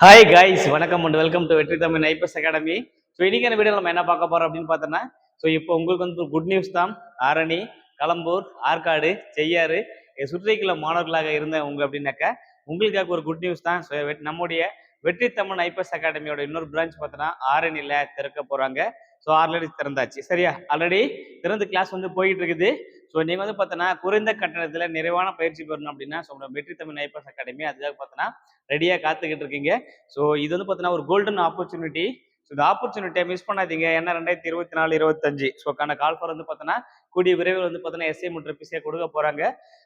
Hi guys வணக்கம் and welcome to Vetri Tamil IPS academy so இன்னைக்கான video நம்ம என்ன பார்க்க போறோம் அப்படின்னு பார்த்தோன்னா ஸோ இப்போ உங்களுக்கு வந்து குட் நியூஸ் தான். ஆரணி களம்பூர் ஆற்காடு செய்யாறு இதை மாணவர்களாக இருந்த உங்க அப்படின்னாக்கா உங்களுக்காக ஒரு குட் நியூஸ் தான். ஸோ நம்முடைய வெற்றி தமிழ் ஐபிஎஸ் அகாடமியோட இன்னொரு பிரான்ச் பார்த்தோன்னா ஆரணியில் திறக்க போகிறாங்க ஸோ ஆல்ரெடி திறந்தாச்சு. சரியா? ஆல்ரெடி திறந்து கிளாஸ் வந்து போயிட்டு இருக்குது. ஸோ நீங்கள் வந்து பார்த்தோன்னா குறைந்த கட்டணத்தில் நிறைவான பயிற்சி பெறணும் அப்படின்னா ஸோ வெற்றி தமிழ் ஐபிஎஸ் அகாடமி அதுக்காக பார்த்தோன்னா ரெடியாக காத்துக்கிட்டு இருக்கீங்க. ஸோ இது வந்து பார்த்தோன்னா ஒரு கோல்டன் ஆப்பர்ச்சுனிட்டி ஸோ இந்த ஆப்பர்ச்சுனிட்டியை மிஸ் பண்ணாதீங்க. ஏன்னா ரெண்டாயிரத்தி இருபத்தி நாலு இருபத்தஞ்சு ஸோக்கான கால்ஃபர் வந்து பார்த்தோன்னா கூடிய விரைவில் வந்து பார்த்தீங்கன்னா எஸ்ஐ மற்றும் பிசியை கொடுக்க போகிறாங்க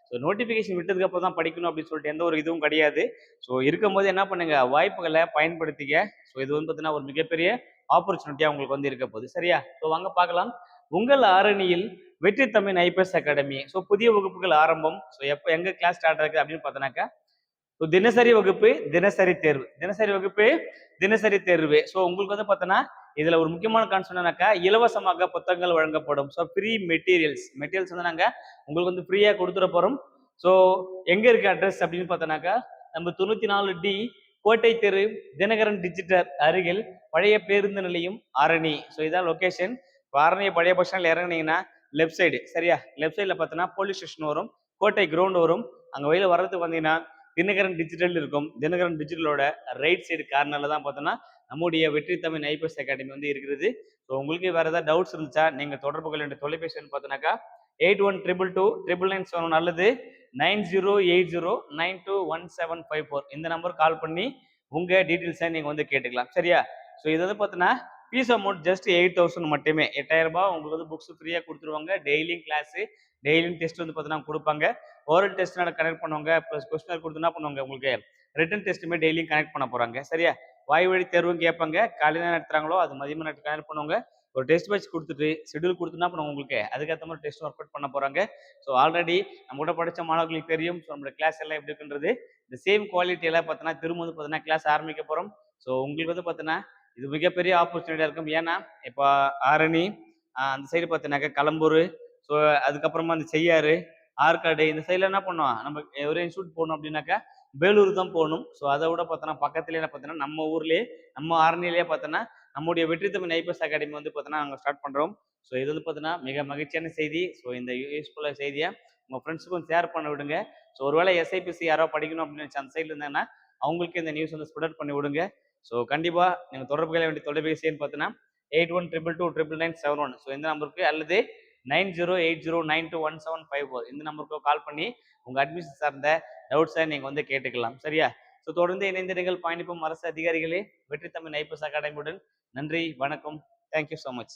ஸோ நோட்டிஃபிகேஷன் விட்டதுக்கப்புறம் தான் படிக்கணும் அப்படின்னு சொல்லிட்டு எந்த ஒரு இதுவும் கிடையாது. ஸோ இருக்கும்போது என்ன பண்ணுங்க? வாய்ப்புகளை பயன்படுத்திக்க. ஸோ இது வந்து பார்த்தீங்கன்னா ஒரு மிகப்பெரிய ஆப்பர்ச்சுனிட்டியாக உங்களுக்கு வந்து இருக்க போகுது. சரியா? ஸோ வாங்க பார்க்கலாம். உங்கள் ஆரணியில் வெற்றி தமிழ் ஐபிஎஸ் அகாடமி ஸோ புதிய வகுப்புகள் ஆரம்பம். ஸோ எப்போ எங்கே கிளாஸ் ஸ்டார்ட் ஆகுது அப்படின்னு பார்த்தோன்னாக்கா ஸோ தினசரி வகுப்பு தினசரி தேர்வு. தினசரி வகுப்பு தினசரி தேர்வு. ஸோ உங்களுக்கு வந்து பார்த்தோன்னா இதுல ஒரு முக்கியமான கான்செப்ட்னாக்கா இலவசமாக புத்தகங்கள் வழங்கப்படும். ஸோ ஃப்ரீ மெட்டீரியல்ஸ் மெட்டீரியல்ஸ் வந்து நாங்கள் உங்களுக்கு வந்து ஃப்ரீயாக கொடுத்துட போகிறோம் ஸோ எங்கே இருக்கு அட்ரஸ் அப்படின்னு பார்த்தோன்னாக்கா நம்ம தொண்ணூற்றி நாலு டி கோட்டை தெரு தினகரன் டிஜிட்டல் அருகில் பழைய பேருந்து நிலையம் ஆரணி. ஸோ இதான் லொக்கேஷன் ஆரணி பழைய பஸ் ஸ்டாண்டில் இறங்குனீங்கன்னா லெஃப்ட் சைடு சரியா? லெஃப்ட் சைடில் பார்த்தோன்னா போலீஸ் ஸ்டேஷன் வரும் கோட்டை கிரவுண்ட் வரும். அங்கே வெளியில் வர்றதுக்கு வந்தீங்கன்னா தினகரன் டிஜிட்டல் இருக்கும். தினகரன் டிஜிட்டலோட ரைட் சைடு கார்னரில் தான் பார்த்தோன்னா நம்முடைய வெற்றி தமிழ் ஐபிஎஸ் அகாடமி வந்து இருக்கிறது. ஸோ உங்களுக்கு வேறு ஏதாவது டவுட்ஸ் இருந்துச்சா நீங்கள் தொடர்பு கொள்ள தொலைபேசின்னு தொலைபேசி பார்த்தோன்னாக்கா eight one triple two triple nine seven அல்லது nine zero eight zero nine two one seven five four இந்த நம்பர் கால் பண்ணி உங்கள் டீட்டெயில்ஸை நீங்கள் வந்து கேட்டுக்கலாம். சரியா? ஸோ இது வந்து பார்த்தீங்கன்னா fees amount just eight thousand மட்டுமே. எட்டாயிரம் ரூபாய் உங்களுக்கு வந்து புக்ஸ் ஃப்ரீயாக கொடுத்துருவாங்க. டெய்லியும் கிளாஸு டெய்லியும் டெஸ்ட் வந்து பார்த்தீங்கன்னா கொடுப்பாங்க. ஓரல் டெஸ்ட் கனெக்ட் பண்ணுவாங்க. ப்ளஸ் கொஸ்டினர் கொடுத்து என்ன பண்ணுவாங்க உங்களுக்கு. ரிட்டன் டெஸ்ட்டுமே டெய்லியும் கனெக்ட் பண்ண போகிறாங்க சரியா? வாய் வழி தேர்வும் கேட்பாங்க. காலையில் நடத்துகிறாங்களோ அது மதியமாக நடத்து கனெக்ட் பண்ணுவாங்க. ஒரு டெஸ்ட் பேட்ச் கொடுத்துட்டு ஷெடியூல் கொடுத்துனா அப்புறம் உங்களுக்கு அதுக்கேற்ற மாதிரி டெஸ்ட் ஒர்க் அவுட் பண்ண போகிறாங்க ஸோ ஆல்ரெடி நம்ம கூட படித்த மாணவர்களுக்கு தெரியும். ஸோ நம்மளோட கிளாஸ் எல்லாம் எப்படி இருக்குன்றது. இந்த சேம் குவாலிட்டியெல்லாம் பார்த்தோன்னா திரும்ப வந்து பார்த்தீங்கன்னா கிளாஸ் ஆரம்பிக்க போகிறோம் ஸோ உங்களுக்கு வந்து பார்த்தீங்கன்னா இது மிகப்பெரிய ஆப்பர்ச்சுனிட்டியாக இருக்கும். ஏன்னா இப்போ ஆரணி அந்த சைடு பார்த்தீங்கன்னாக்கா கலம்பூர் ஸோ அதுக்கப்புறமா அந்த செய்யாறு ஆற்காடு இந்த சைடில் என்ன பண்ணுவோம் நம்ம ஒரு இன்ஸ்டியூட் போகணும் அப்படின்னாக்கா வேலூர் தான் போகணும். ஸோ அதை விட பார்த்தோன்னா பக்கத்துலேயே பார்த்தோன்னா நம்ம ஊர்லேயே நம்ம ஆரணியிலேயே பார்த்தோன்னா நம்முடைய வெற்றி தமிழ் ஐபிஎஸ் அகாடமி வந்து பார்த்தோன்னா நாங்கள் ஸ்டார்ட் பண்ணுறோம் ஸோ இது வந்து பார்த்தோன்னா மிக மகிழ்ச்சியான செய்தி. ஸோ இந்த யூஸ்ஃபுல்லாக செய்தியை உங்கள் ஃப்ரெண்ட்ஸுக்கும் ஷேர் பண்ண விடுங்க. ஸோ ஒருவேளை எஸ்ஐபிசி யாரோ படிக்கணும் அப்படின்னு நினச்சி அந்த சைடில் இருந்தாங்கன்னா அவங்களுக்கு இந்த நியூஸ் வந்து ஸ்ப்ரெட் பண்ணி விடுங்க. ஸோ கண்டிப்பாக நீங்கள் தொடர்பு வேண்டிய தொலைபேசி பார்த்தீங்கன்னா eight one triple two triple nine seven one so இந்த நம்பருக்கு அல்லது nine zero eight zero nine two one seven five four இந்த நம்பருக்கு கால் பண்ணி உங்கள் அட்மிஷன் சார்ந்த டவுட்ஸை நீங்கள் வந்து கேட்டுக்கலாம். சரியா? ஸோ தொடர்ந்து இணைந்திருங்கள் பயணிப்பும் அரசு அதிகாரிகளே வெற்றி தமிழ் ஐபிஎஸ் அகாடமியுடன் நன்றி வணக்கம். Thank you so much